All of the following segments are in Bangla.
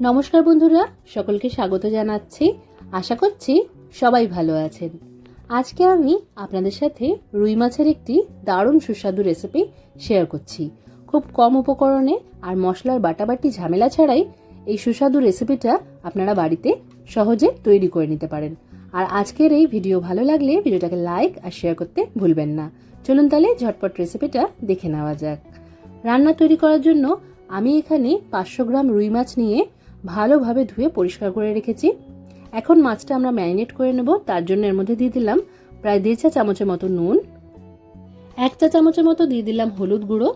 নমস্কার বন্ধুরা, সকলকে স্বাগত জানাচ্ছি। আশা করছি সবাই ভালো আছেন। আজকে আমি আপনাদের সাথে রুই মাছের একটি দারুণ সুস্বাদু রেসিপি শেয়ার করছি। খুব কম উপকরণে আর মশলার বাটাবাটি ঝামেলা ছাড়াই এই সুস্বাদু রেসিপিটা আপনারা বাড়িতে সহজে তৈরি করে নিতে পারেন। আর আজকের এই ভিডিও ভালো লাগলে ভিডিওটাকে লাইক আর শেয়ার করতে ভুলবেন না। চলুন তাহলে ঝটপট রেসিপিটা দেখে নেওয়া যাক। রান্না তৈরি করার জন্য আমি এখানে পাঁচশো গ্রাম রুই মাছ নিয়ে ভালোভাবে ধুয়ে পরিষ্কার করে রেখেছি। এখন মাছটা আমরা ম্যারিনেট করে নেব। তার জন্য এর মধ্যে দিয়ে দিলাম প্রায় দেড় চা চামচের মতো নুন, এক চা চামচের মতো দিয়ে দিলাম হলুদ গুঁড়ো।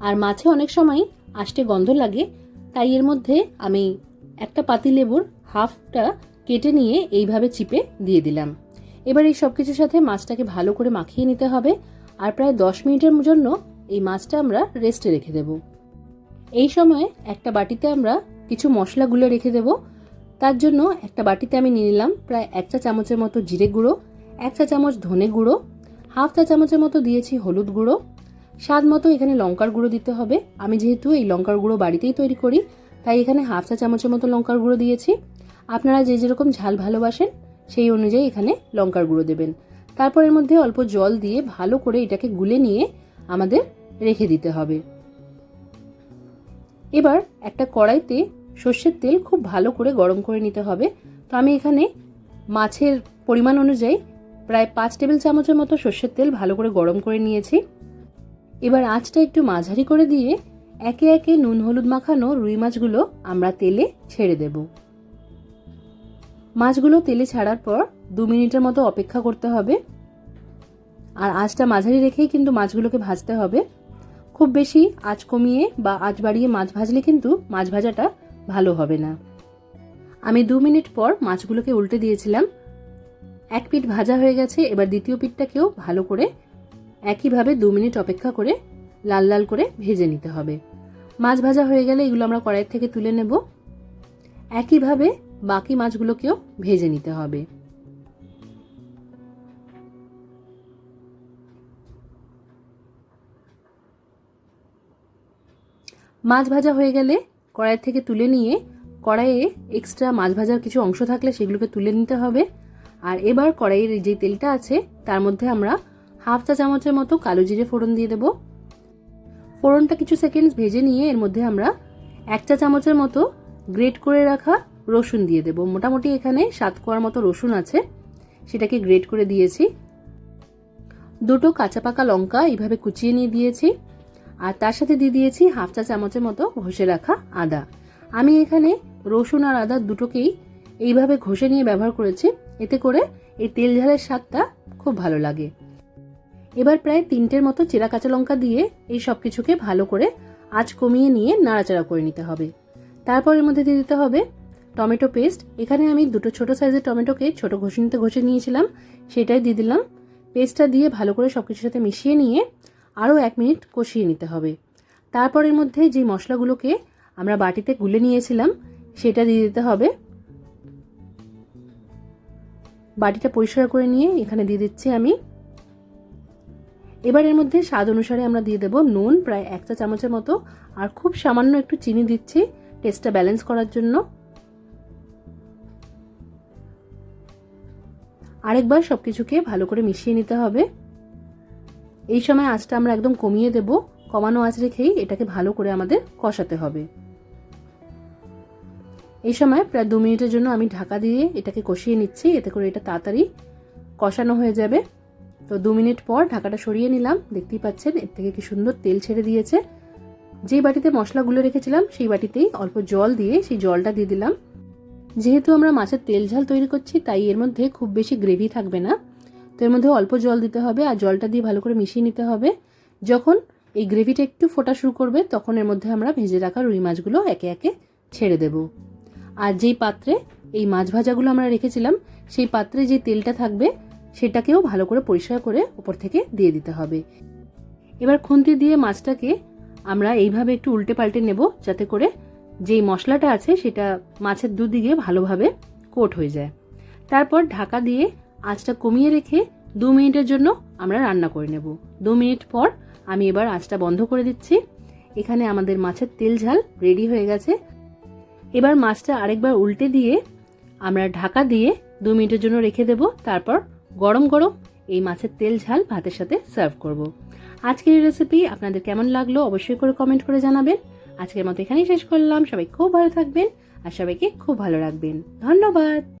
আর মাছে অনেক সময় আষ্টে গন্ধ লাগে, তাই এর মধ্যে আমি একটা পাতিলেবুর হাফটা কেটে নিয়ে এইভাবে চিপে দিয়ে দিলাম। এবার এই সব কিছুর সাথে মাছটাকে ভালো করে মাখিয়ে নিতে হবে। আর প্রায় দশ মিনিটের জন্য এই মাছটা আমরা রেস্টে রেখে দেব। এই সময় একটা বাটিতে আমরা কিছু মশলা মশলাগুলো রেখে দেব। তার জন্য একটা বাটিতে আমি নিয়ে নিলাম প্রায় এক চা চামচের মতো জিরে গুঁড়ো, এক চা চামচ ধনে গুঁড়ো, হাফ চা চামচের মতো দিয়েছি হলুদ গুঁড়ো। স্বাদ মতো এখানে লঙ্কার গুঁড়ো দিতে হবে। আমি যেহেতু এই লঙ্কার গুঁড়ো বাড়িতেই তৈরি করি, তাই এখানে হাফ চা চামচের মতো লঙ্কার গুঁড়ো দিয়েছি। আপনারা যে যেরকম ঝাল ভালোবাসেন, সেই অনুযায়ী এখানে লঙ্কার গুঁড়ো দেবেন। তারপর এর মধ্যে অল্প জল দিয়ে ভালো করে এটাকে গুলে নিয়ে আমাদের রেখে দিতে হবে। এবার একটা কড়াইতে সর্ষের তেল খুব ভালো করে গরম করে নিতে হবে। তো আমি এখানে মাছের পরিমাণ অনুযায়ী প্রায় পাঁচ টেবিল চামচের মতো সর্ষের তেল ভালো করে গরম করে নিয়েছি। এবার আঁচটা একটু মাঝারি করে দিয়ে একে একে নুন, হলুদ মাখানো রুই মাছগুলো আমরা তেলে ছেড়ে দেব। মাছগুলো তেলে ছাড়ার পর দু মিনিটের মতো অপেক্ষা করতে হবে। আর আঁচটা মাঝারি রেখেই কিন্তু মাছগুলোকে ভাজতে হবে। খুব বেশি আঁচ কমিয়ে বা আঁচ বাড়িয়ে মাছ ভাজলে কিন্তু মাছ ভাজাটা ভালো হবে না। আমি দু মিনিট পর মাছগুলোকে উল্টে দিয়েছিলাম। এক পিঠ ভাজা হয়ে গেছে, এবার দ্বিতীয় পিঠটাকেও ভালো করে একইভাবে দু মিনিট অপেক্ষা করে লাল লাল করে ভেজে নিতে হবে। মাছ ভাজা হয়ে গেলে এগুলো আমরা কড়াই থেকে তুলে নেব। একইভাবে বাকি মাছগুলোকেও ভেজে নিতে হবে। মাছ ভাজা হয়ে গেলে কড়াই থেকে তুলে নিয়ে কড়াইয়ে এক্সট্রা মাছ ভাজার কিছু অংশ থাকলে সেগুলোকে তুলে নিতে হবে। আর এবার কড়াইয়ের যে তেলটা আছে, তার মধ্যে আমরা হাফ চা চামচের মতো কালো জিরে ফোড়ন দিয়ে দেব। ফোড়নটা কিছু সেকেন্ডস ভেজে নিয়ে এর মধ্যে আমরা এক চা চামচের মতো গ্রেট করে রাখা রসুন দিয়ে দেব। মোটামুটি এখানে সাত কোয়ার মতো রসুন আছে, সেটাকে গ্রেট করে দিয়েছি। দুটো কাঁচা পাকা লঙ্কা এইভাবে কুচিয়ে নিয়ে দিয়েছি। আর তার সাথে দিয়ে দিয়েছি হাফ চা চামচের মতো ঘষে রাখা আদা। আমি এখানে রসুন আর আদা দুটোকেই এইভাবে ঘষে নিয়ে ব্যবহার করেছি। এতে করে এই তেল ঝালের স্বাদটা খুব ভালো লাগে। এবার প্রায় তিনটের মতো চেরা কাঁচা লঙ্কা দিয়ে এই সব কিছুকে ভালো করে আঁচ কমিয়ে নিয়ে নাড়াচাড়া করে নিতে হবে। তারপর এর মধ্যে দিয়ে দিতে হবে টমেটো পেস্ট। এখানে আমি দুটো ছোট সাইজের টমেটোকে ছোট ঘষিনিতে ঘষে নিয়েছিলাম। সেটাই দিয়ে দিলাম। পেস্টটা দিয়ে ভালো করে সব কিছুর সাথে মিশিয়ে নিয়ে আরও এক মিনিট কষিয়ে নিতে হবে। তারপর এর মধ্যে যে মশলাগুলোকে আমরা বাটিতে গুলে নিয়েছিলাম, সেটা দিয়ে দিতে হবে। বাটিটা পরিষ্কার করে নিয়ে এখানে দিয়ে দিচ্ছি আমি। এবার এর মধ্যে স্বাদ অনুসারে আমরা দিয়ে দেব নুন, প্রায় এক চা চামচের মতো, আর খুব সামান্য একটু চিনি দিচ্ছি টেস্টটা ব্যালেন্স করার জন্য। আরেকবার সব কিছুকে ভালো করে মিশিয়ে নিতে হবে। এই সময় আঁচটা আমরা একদম কমিয়ে দেব। কমানো আঁচ রেখেই এটাকে ভালো করে আমাদের কষাতে হবে। এই সময় প্রায় দু মিনিটের জন্য আমি ঢাকা দিয়ে এটাকে কষিয়ে নিচ্ছি। এতে করে এটা তাড়াতাড়ি কষানো হয়ে যাবে। তো দু মিনিট পর ঢাকাটা সরিয়ে নিলাম। দেখতেই পাচ্ছেন, এর থেকে কি সুন্দর তেল ছেড়ে দিয়েছে। যেই বাটিতে মশলাগুলো রেখেছিলাম, সেই বাটিতেই অল্প জল দিয়ে সেই জলটা দিয়ে দিলাম। যেহেতু আমরা মাছের তেল ঝাল তৈরি করছি, তাই এর মধ্যে খুব বেশি গ্রেভি থাকবে না। তো এর মধ্যে অল্প জল দিতে হবে আর জলটা দিয়ে ভালো করে মিশিয়ে নিতে হবে। যখন এই গ্রেভিটা একটু ফোটা শুরু করবে, তখন এর মধ্যে আমরা ভেজে রাখা রুই মাছগুলো একে একে ছেড়ে দেব। আর যেই পাত্রে এই মাছ ভাজাগুলো আমরা রেখেছিলাম, সেই পাত্রে যে তেলটা থাকবে, সেটাকেও ভালো করে পরিষ্কার করে ওপর থেকে দিয়ে দিতে হবে। এবার খুন্তি দিয়ে মাছটাকে আমরা এইভাবে একটু উল্টে পাল্টে নেব, যাতে করে যেই মশলাটা আছে, সেটা মাছের দুদিকে ভালোভাবে কোট হয়ে যায়। তারপর ঢাকা দিয়ে আঁচটা কমিয়ে রেখে দু মিনিটের জন্য আমরা রান্না করে নেব। দু মিনিট পর আমি এবার আঁচটা বন্ধ করে দিচ্ছি। এখানে আমাদের মাছের তেল ঝাল রেডি হয়ে গেছে। এবার মাছটা আরেকবার উল্টে দিয়ে আমরা ঢাকা দিয়ে দু মিনিটের জন্য রেখে দেব। তারপর গরম গরম এই মাছের তেল ঝাল ভাতের সাথে সার্ভ করব। আজকের এই রেসিপি আপনাদের কেমন লাগল অবশ্যই করে কমেন্ট করে জানাবেন। আজকের মতো এখানেই শেষ করলাম। সবাই খুব ভালো থাকবেন আর সবাইকে খুব ভালো রাখবেন। ধন্যবাদ।